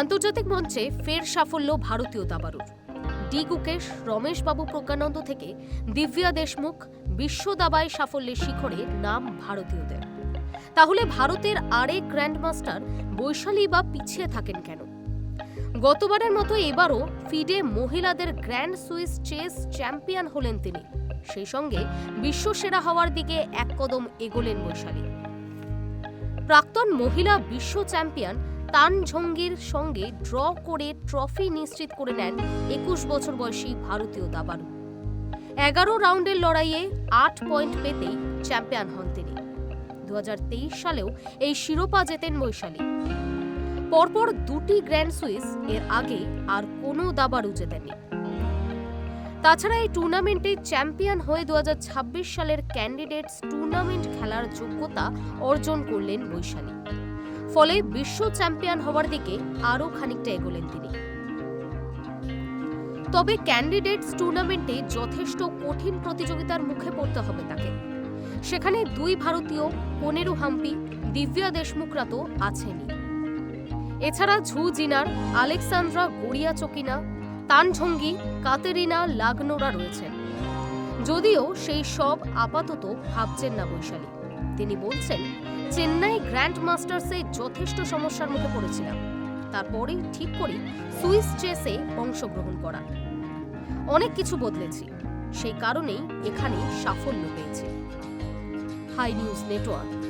আন্তর্জাতিক মঞ্চে ফের সাফল্য ভারতীয় দাবারুর ডি গুকেশ, রমেশবাবু প্রজ্ঞানন্দ থেকে দিব্যা দেশমুখ, বিশ্ব দাবায় সাফল্যের শিখরে নাম ভারতীয়দের। তাহলে ভারতের আরেক গ্র্যান্ডমাস্টার বৈশালী বা পিছিয়ে থাকেন কেন? গতবারের মতো এবারও ফিডে মহিলাদের গ্র্যান্ড সুইস চেস চ্যাম্পিয়ন হলেন তিনি। সেই সঙ্গে বিশ্বসেরা হওয়ার দিকে এক কদম এগোলেন বৈশালী। প্রাক্তন মহিলা বিশ্ব চ্যাম্পিয়ন তান ঝঙ্গির সঙ্গে ড্র করে ট্রফি নিশ্চিত করে নেন একুশ বছর বয়সী ভারতীয় দাবাড়ু। এগারো রাউন্ডের লড়াইয়ে আট পয়েন্ট পেতেই চ্যাম্পিয়ন হন তিনি। দুহাজার তেইশ সালেও এই শিরোপা জেতেন বৈশালী। পরপর দুটি গ্র্যান্ড সুইস এর আগে আর কোনো দাবাড়ু জেতেননি। তাছাড়া এই টুর্নামেন্টে চ্যাম্পিয়ন হয়ে দু হাজার ছাব্বিশ সালের ক্যান্ডিডেটস টুর্নামেন্ট খেলার যোগ্যতা অর্জন করলেন বৈশালী। ফলে বিশ্ব চ্যাম্পিয়ন হওয়ার দিকে আরও খানিকটা এগোলেন তিনি। তবে ক্যান্ডিডেটস টুর্নামেন্টে যথেষ্ট কঠিন প্রতিযোগিতার মুখে পড়তে হবে তাকে। সেখানে দুই ভারতীয় কোনেরু হাম্পি, দিব্যা দেশমুখরা তো আছেনই। এছাড়া ঝু জিনার আলেকসান্দ্রা গড়িয়া চকিনা তানঝঙ্গি, কাতেরিনা লাগনোরা রয়েছেন। যদিও সেই সব আপাতত ভাবছেন না বৈশালী। তিনি বলছেন, চেন্নাই গ্র্যান্ড মাস্টার্সে যথেষ্ট সমস্যার মুখে পড়েছিলাম। তারপরেই ঠিক করি সুইস চেসে অংশগ্রহণ করা। অনেক কিছু বদলেছি। সেই কারণেই এখানে সাফল্য পেয়েছি। Hi news network.